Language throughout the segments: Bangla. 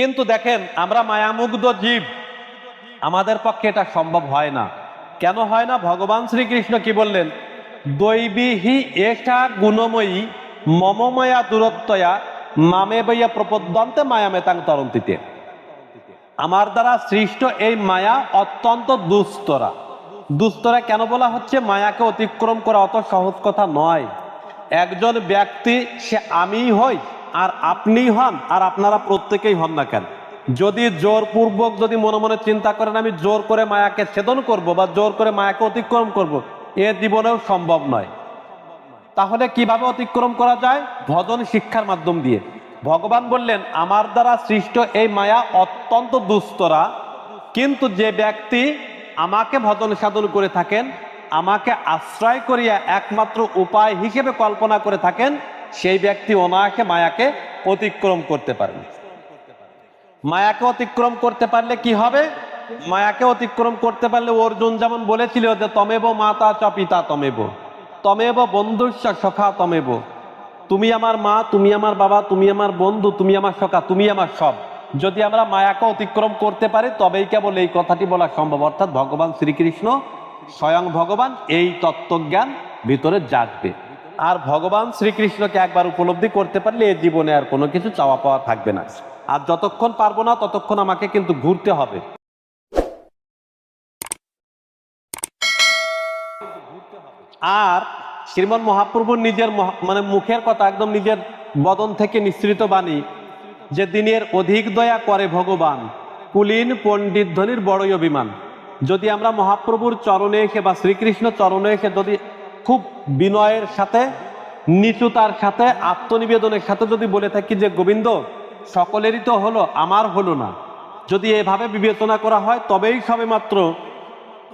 কিন্তু দেখেন, আমরা মায়ামুগ্ধ জীব। আমাদের পক্ষে এটা সম্ভব হয় না। কেন হয় না? ভগবান শ্রীকৃষ্ণ কি বললেন? দৈবিহি এষা গুণময়ী মমময়া দূরত্বয়া মামে বইয়া প্রপদ্যন্তে মায়ামেতাং তরন্তিতে। আমার দ্বারা সৃষ্ট এই মায়া অত্যন্ত দুস্তরা। দুস্তরা কেন বলা হচ্ছে? মায়াকে অতিক্রম করা অত সহজ কথা নয়। একজন ব্যক্তি, সে আমিই হই। আর আপনি হন, আর আপনারা প্রত্যেকেই হন না কেন? যদি জোরপূর্বক যদি মনে মনে চিন্তা করেন, আমি জোর করে মায়াকে ছেদন করব বা জোর করে মায়াকে অতিক্রম করব, এ জীবনেও সম্ভব নয়। তাহলে কীভাবে অতিক্রম করা যায়? ভজন শিক্ষার মাধ্যম দিয়ে। ভগবান বললেন, আমার দ্বারা সৃষ্ট এই মায়া অত্যন্ত দুস্তরা, কিন্তু যে ব্যক্তি আমাকে ভজন সাধন করে থাকেন, আমাকে আশ্রয় করিয়া একমাত্র উপায় হিসেবে কল্পনা করে থাকেন সেই ব্যক্তি অনায়াসে মায়াকে অতিক্রম করতে পারবে। মায়াকে অতিক্রম করতে পারলে কি হবে? মায়াকে অতিক্রম করতে পারলে অর্জুন যেমন বলেছিল যে, তমেব মাতা চ পিতা তমেব। তমেব বন্ধুস্য সখা তমেব। তুমি আমার মা, তুমি আমার বাবা, তুমি আমার বন্ধু, তুমি আমার সখা, তুমি আমার সব। যদি আমরা মায়াকে অতিক্রম করতে পারি, তবেই কেবল এই কথাটি বলা সম্ভব। অর্থাৎ ভগবান শ্রীকৃষ্ণ স্বয়ং ভগবান, এই তত্ত্বজ্ঞান ভিতরে জাগবে। আর ভগবান শ্রীকৃষ্ণকে একবার উপলব্ধি করতে পারলে এ জীবনে আর কোনো কিছু চাওয়া পাওয়া থাকবে না। আর যতক্ষণ পারব না, ততক্ষণ আমাকে কিন্তু ঘুরতে হবে। আর শ্রীমন মহাপ্রভুর নিজের মানে মুখের কথা একদম নিজের বদন থেকে নিঃসৃত বাণী, যে দিনের অধিক দয়া করে ভগবান, কুলীন পণ্ডিত ধনির বড়ই অভিমান। যদি আমরা মহাপ্রভুর চরণে এসে বা শ্রীকৃষ্ণ চরণে এসে যদি খুব বিনয়ের সাথে, নিচুতার সাথে, আত্মনিবেদনের সাথে যদি বলে থাকি যে, গোবিন্দ, সকলেরই তো হলো, আমার হলো না। যদি এভাবে বিবেচনা করা হয়, তবেই সবে মাত্র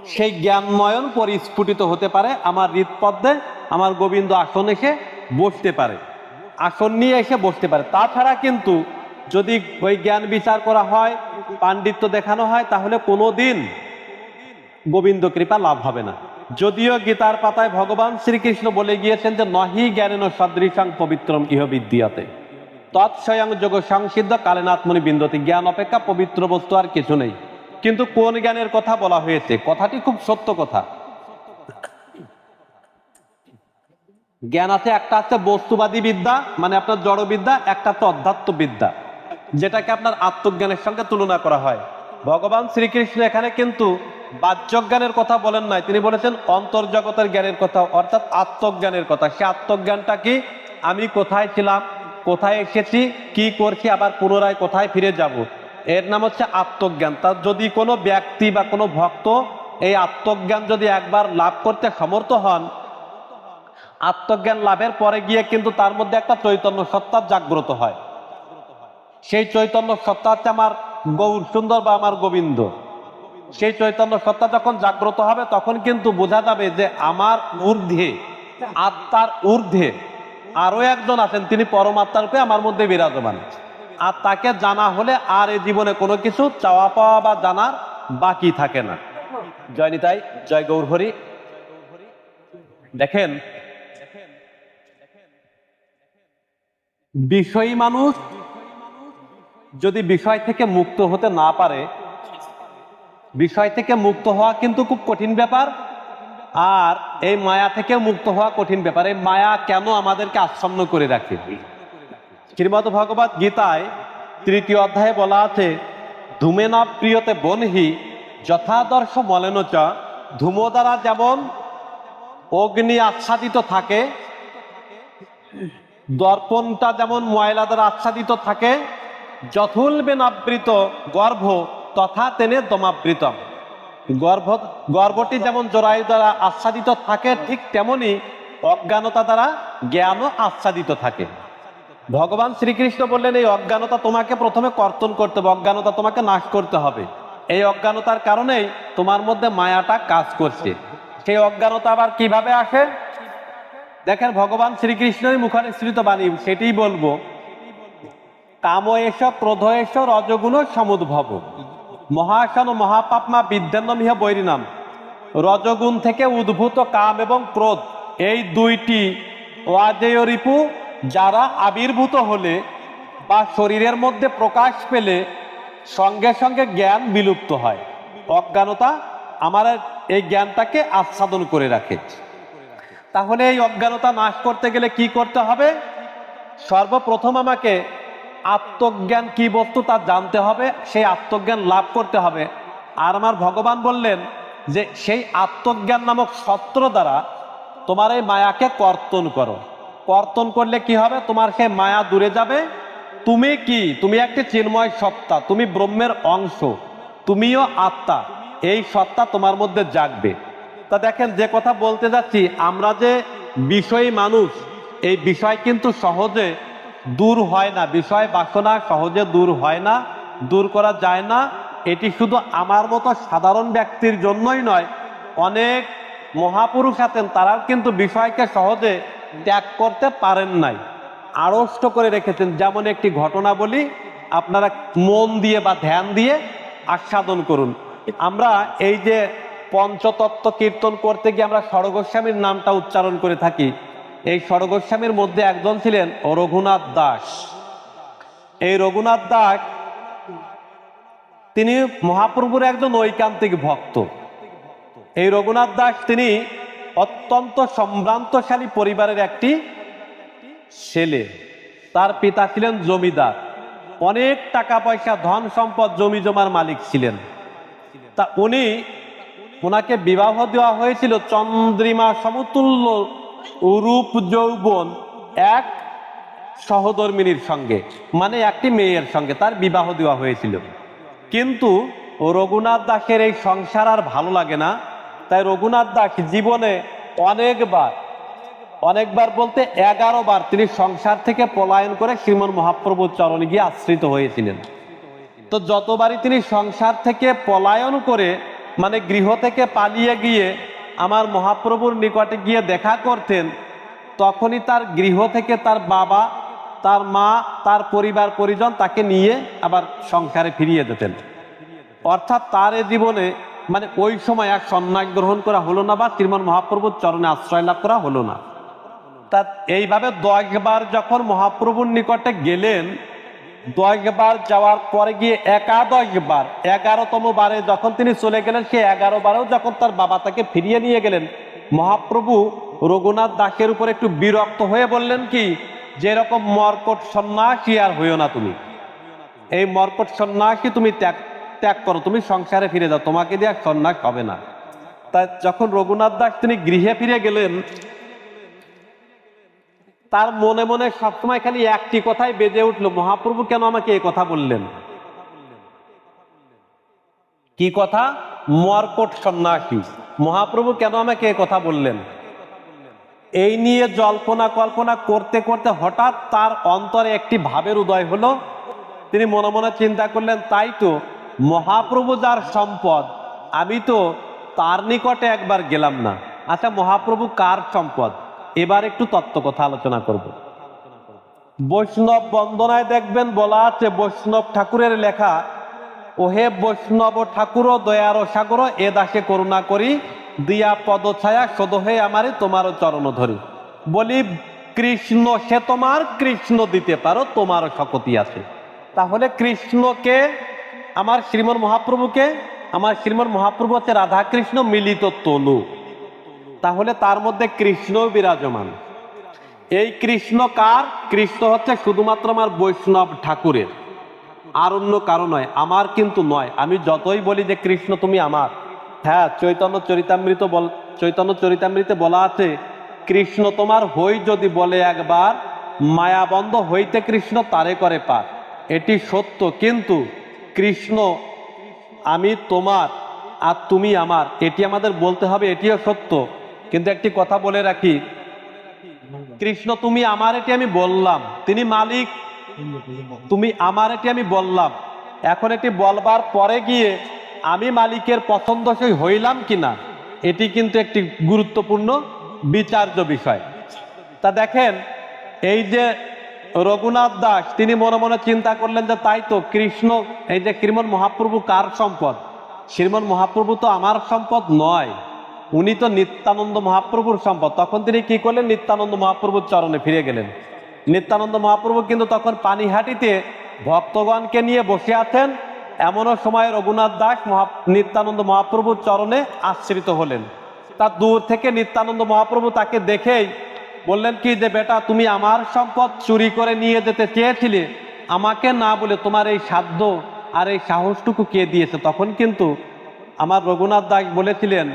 সেই জ্ঞানময়ন পরিস্ফুটিত হতে পারে, আমার হৃদপদ্মে আমার গোবিন্দ আসন এসে বসতে পারে। আসন নিয়ে এসে বসতে পারে। তাছাড়া কিন্তু যদি ওই জ্ঞান বিচার করা হয়, পাণ্ডিত্য দেখানো হয়, তাহলে কোনো দিন গোবিন্দ কৃপা লাভ হবে না। যদিও গীতার পাতায় ভগবান শ্রীকৃষ্ণ বলে গিয়েছেন যে নহি জ্ঞানেন সদৃশাং পবিত্রম ইহ বিদ্যাতে তৎস্বয়ং যোগ সংসিদ্ধ কালেনাত্মনি বিন্দতি জ্ঞান অপেক্ষা পবিত্র বস্তু আর কিছু নেই। কিন্তু কোন জ্ঞানের কথা বলা হয়েছে? কথাটি খুব সত্য কথা। জ্ঞান আছে, একটা আছে বস্তুবাদী বিদ্যা মানে আপনার জড়বিদ্যা, একটা হচ্ছে অধ্যাত্ম বিদ্যা যেটাকে আপনার আত্মজ্ঞানের সঙ্গে তুলনা করা হয়। ভগবান শ্রীকৃষ্ণ এখানে কিন্তু বাহ্যজ্ঞানের কথা বলেন নাই। তিনি বলেছেন অন্তর্জগতের জ্ঞানের কথা, অর্থাৎ আত্মজ্ঞানের কথা। সে আত্মজ্ঞানটা কি? আমি কোথায় ছিলাম, কোথায় এসেছি, কি করছি, আবার পুনরায় কোথায় ফিরে যাব? এর নাম হচ্ছে আত্মজ্ঞান। তার যদি কোনো ব্যক্তি বা কোনো ভক্ত এই আত্মজ্ঞান যদি একবার লাভ করতে সমর্থ হন, আত্মজ্ঞান লাভের পরে গিয়ে কিন্তু তার মধ্যে একটা চৈতন্য সত্তা জাগ্রত হয়। সেই চৈতন্য সত্তা হচ্ছে আমার সুন্দর বা আমার গোবিন্দ। সেই চৈতন্য সত্তা যখন জাগ্রত হবে, তখন কিন্তু বোঝা যাবে যে আমার ঊর্ধ্বে, আত্মার ঊর্ধ্বে আরও একজন আছেন। তিনি পরমাত্মার রূপে আমার মধ্যে বিরাজমান। আর তাকে জানা হলে আর এই জীবনে কোনো কিছু চাওয়া পাওয়া বা জানার বাকি থাকে না। জয় নিতাই, জয় গৌর হরি। দেখেন, বিষয়ী মানুষ যদি বিষয় থেকে মুক্ত হতে না পারে, বিষয় থেকে মুক্ত হওয়া কিন্তু খুব কঠিন ব্যাপার। আর এই মায়া থেকে মুক্ত হওয়া কঠিন ব্যাপার। এই মায়া কেন আমাদেরকে আচ্ছন্ন করে রাখে? শ্রীমদ ভগবত গীতায় তৃতীয় অধ্যায়ে বলা আছে ধূমেনা প্রিয়তে বনহি যথাদর্শ মলেনচ ধূম দ্বারা যেমন অগ্নি আচ্ছাদিত থাকে, দর্পণটা যেমন ময়লা দ্বারা আচ্ছাদিত থাকে যথুলবে নাবৃত গর্ভ তথা তেনে দমাবৃতম। গর্ভ, গর্ভটি যেমন জরায়ু দ্বারা আচ্ছাদিত থাকে, ঠিক তেমনি অজ্ঞানতা দ্বারা জ্ঞানও আচ্ছাদিত থাকে। ভগবান শ্রীকৃষ্ণ বললেন, এই অজ্ঞানতা তোমাকে প্রথমে কর্তন করতে হবে, অজ্ঞানতা তোমাকে নাশ করতে হবে। এই অজ্ঞানতার কারণেই তোমার মধ্যে মায়াটা কাজ করছে। সেই অজ্ঞানতা আবার কীভাবে আসে? দেখেন, ভগবান শ্রীকৃষ্ণই মুখানিসৃত বাণী, সেটাই বলব। কাম এস ক্রোধ এস রজগুণ, সমুদ্ভব। মহাসন মহাপাপমা বিদ্যান্নমিহ বৈরিনাম। রজগুণ থেকে উদ্ভূত কাম এবং ক্রোধ, এই দুইটি ওয়াজেয় রিপু যারা আবির্ভূত হলে বা শরীরের মধ্যে প্রকাশ পেলে সঙ্গে সঙ্গে জ্ঞান বিলুপ্ত হয়। অজ্ঞানতা আমার এই জ্ঞানটাকে আচ্ছাদন করে রাখে। তাহলে এই অজ্ঞানতা নাশ করতে গেলে কি করতে হবে? সর্বপ্রথম আমাকে আত্মজ্ঞান কি বস্তু তা জানতে হবে, সেই আত্মজ্ঞান লাভ করতে হবে। আর আমার ভগবান বললেন যে, সেই আত্মজ্ঞান নামক সত্র দ্বারা তোমার এই মায়াকে কর্তন করো। কর্তন করলে কি হবে? তোমার সেই মায়া দূরে যাবে। তুমি কি? তুমি একটি চিন্ময় সত্তা, তুমি ব্রহ্মের অংশ, তুমিও আত্মা, এই সত্তা তোমার মধ্যে জাগবে। তা দেখেন, যে কথা বলতে যাচ্ছি, আমরা যে বিষয়ী মানুষ, এই বিষয় কিন্তু সহজে দূর হয় না, বিষয় বাসনা সহজে দূর হয় না, দূর করা যায় না। এটি শুধু আমার মতো সাধারণ ব্যক্তির জন্যই নয়, অনেক মহাপুরুষ আছেন, তারাও কিন্তু বিষয়কে সহজে ত্যাগ করতে পারেন নাই। আড়ষ্ট করে রেখেছেন, যেমন একটি ঘটনা বলি, আপনারা মন দিয়ে বা ধ্যান দিয়ে আস্বাদন করুন। আমরা এই যে পঞ্চতত্ত্ব কীর্তন করতে গিয়ে আমরা সরগোস্বামীর নামটা উচ্চারণ করে থাকি এই সরগোস্বামীর মধ্যে একজন ছিলেন রঘুনাথ দাস। এই রঘুনাথ দাস, তিনি মহাপ্রভুর একজন ঐকান্তিক ভক্ত। এই রঘুনাথ দাস তিনি অত্যন্ত সম্ভ্রান্তশালী পরিবারের একটি ছেলে। তার পিতা ছিলেন জমিদার। অনেক টাকা পয়সা, ধন সম্পদ, জমি জমার মালিক ছিলেন। তা উনি ওনাকে বিবাহ দেওয়া হয়েছিল চন্দ্রিমা সমতুল্য রূপ যৌবন এক সহধর্মিনীর সঙ্গে মানে একটি মেয়ের সঙ্গে, তার বিবাহ দেওয়া হয়েছিল। কিন্তু রঘুনাথ দাসের এই সংসার আর ভালো লাগে না। তাই রঘুনাথ দাস জীবনে অনেকবার অনেকবার বলতে এগারো বার তিনি সংসার থেকে পলায়ন করে শ্রীমন মহাপ্রভুর চরণে গিয়ে আশ্রিত হয়েছিলেন। তো যতবারই তিনি সংসার থেকে পলায়ন করে মানে গৃহ থেকে পালিয়ে গিয়ে আমার মহাপ্রভুর নিকটে গিয়ে দেখা করতেন, তখনই তার গৃহ থেকে তার বাবা, তার মা, তার পরিবার পরিজন তাকে নিয়ে আবার সংসারে ফিরিয়ে দিতেন। অর্থাৎ তার জীবনে মানে ওই সময় এক সন্ন্যাস গ্রহণ করা হলো না বা শ্রীমান মহাপ্রভুর চরণে আশ্রয় লাভ করা হলো না। তা এইভাবে দশবার যখন মহাপ্রভুর নিকটে গেলেন দশবার যাওয়ার পরে গিয়ে একাদশ বার এগারোতম বারে যখন তিনি চলে গেলেন সে এগারো বারেও যখন তার বাবা তাকে ফিরিয়ে নিয়ে গেলেন, মহাপ্রভু রঘুনাথ দাসের উপর একটু বিরক্ত হয়ে বললেন কি যে এরকম মর্কট সন্ন্যাসী আর হইও না তুমি। এই মর্কট সন্ন্যাসী তুমি ত্যাগ ত্যাগ করো, তুমি সংসারে ফিরে যাও, তোমাকে দিয়ে সন্ন্যাস হবে না। তাই যখন রঘুনাথ দাস তিনি গৃহে ফিরে গেলেন তার মনে মনে সবসময় খালি একটি কথাই বেজে উঠল, মহাপ্রভু কেন আমাকে এই কথা বললেন? কি কথা? মর্কট সন্ন্যাসী, মহাপ্রভু কেন আমাকে এই কথা বললেন? এই নিয়ে জল্পনা কল্পনা করতে করতে হঠাৎ তার অন্তরে একটি ভাবের উদয় হলো। তিনি মনে মনে চিন্তা করলেন, তাই তো, মহাপ্রভু যার সম্পদ, আমি তো তার নিকটে একবার গেলাম না। আচ্ছা মহাপ্রভু কার সম্পদ? এবার একটু তত্ত্ব কথা আলোচনা করব। বৈষ্ণব বন্দনায় দেখবেন বলা আছে, বৈষ্ণব ঠাকুরের লেখা, ওহে বৈষ্ণব ঠাকুর দয়ার সাগর এ দাসে করুণা করি, দিয়া পদছায়া সদহে আমারে, তোমারও চরণ ধরি। বলি, কৃষ্ণ সে তোমার, কৃষ্ণ দিতে পারো, তোমারও শকতি আছে। তাহলে কৃষ্ণকে, আমার শ্রীমন মহাপ্রভুকে, আমার শ্রীমন মহাপ্রভু হচ্ছে রাধাকৃষ্ণ মিলিত তনু। তাহলে তার মধ্যে কৃষ্ণ বিরাজমান। এই কৃষ্ণ কার? কৃষ্ণ হচ্ছে শুধুমাত্র আমার বৈষ্ণব ঠাকুরের। আর অন্য কারও নয়, আমার কিন্তু নয়। আমি যতই বলি যে কৃষ্ণ তুমি আমার। হ্যাঁ চৈতন্য চরিতামৃত বল, চৈতন্য চরিতামৃতে বলা আছে, কৃষ্ণ তোমার হই যদি বলে একবার, মায়াবন্ধ হইতে কৃষ্ণ তারে করে পার। এটি সত্য, কিন্তু কৃষ্ণ আমি তোমার আর তুমি আমার, এটি আমাদের বলতে হবে, এটিও সত্য। কিন্তু একটি কথা বলে রাখি। কৃষ্ণ, তুমি আমার এটি আমি বললাম। তিনি মালিক, তুমি আমার এটি আমি বললাম। এখন এটি বলবার পরে গিয়ে আমি মালিকের পছন্দসই হইলাম কিনা, এটি কিন্তু একটি গুরুত্বপূর্ণ বিচার্য বিষয়। তা দেখেন, এই যে রঘুনাথ দাস, তিনি মনে মনে চিন্তা করলেন যে তাই তো কৃষ্ণ, এই যে শ্রীমন মহাপ্রভু কার সম্পদ? শ্রীমন মহাপ্রভু তো আমার সম্পদ নয়। উনি তো নিত্যানন্দ মহাপ্রভুর সম্পদ। তখন তিনি কি করলেন? নিত্যানন্দ মহাপ্রভুর চরণে ফিরে গেলেন। নিত্যানন্দ মহাপ্রভু কিন্তু তখন পানিহাটিতে ভক্তগণকে নিয়ে বসে আছেন। এমনও সময় রঘুনাথ দাস মহা, নিত্যানন্দ মহাপ্রভুর চরণে আশ্রিত হলেন। তার দূর থেকে নিত্যানন্দ মহাপ্রভু তাকে দেখেই বললেন, কি যে বেটা, তুমি আমার সম্পদ চুরি করে নিয়ে যেতে চেয়েছিলে। আমাকে না বলে তোমার এই সাধ্য আর এই সাহসটুকু কে দিয়েছে? তখন কিন্তু আমার রঘুনাথ দাস বলেছিলেন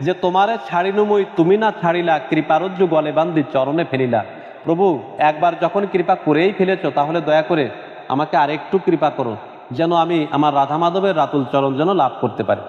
যে তোমারে ছাড়িনুমই, তুমি না ছাড়িলা কৃপারজ্জু গলে বান্ধি চরণে ফেলিলা। প্রভু, একবার যখন কৃপা করেই ফেলেছ, তাহলে দয়া করে আমাকে আরেকটু কৃপা করো, যেন আমি আমার রাধা মাধবের রাতুল চরণ যেন লাভ করতে পারি।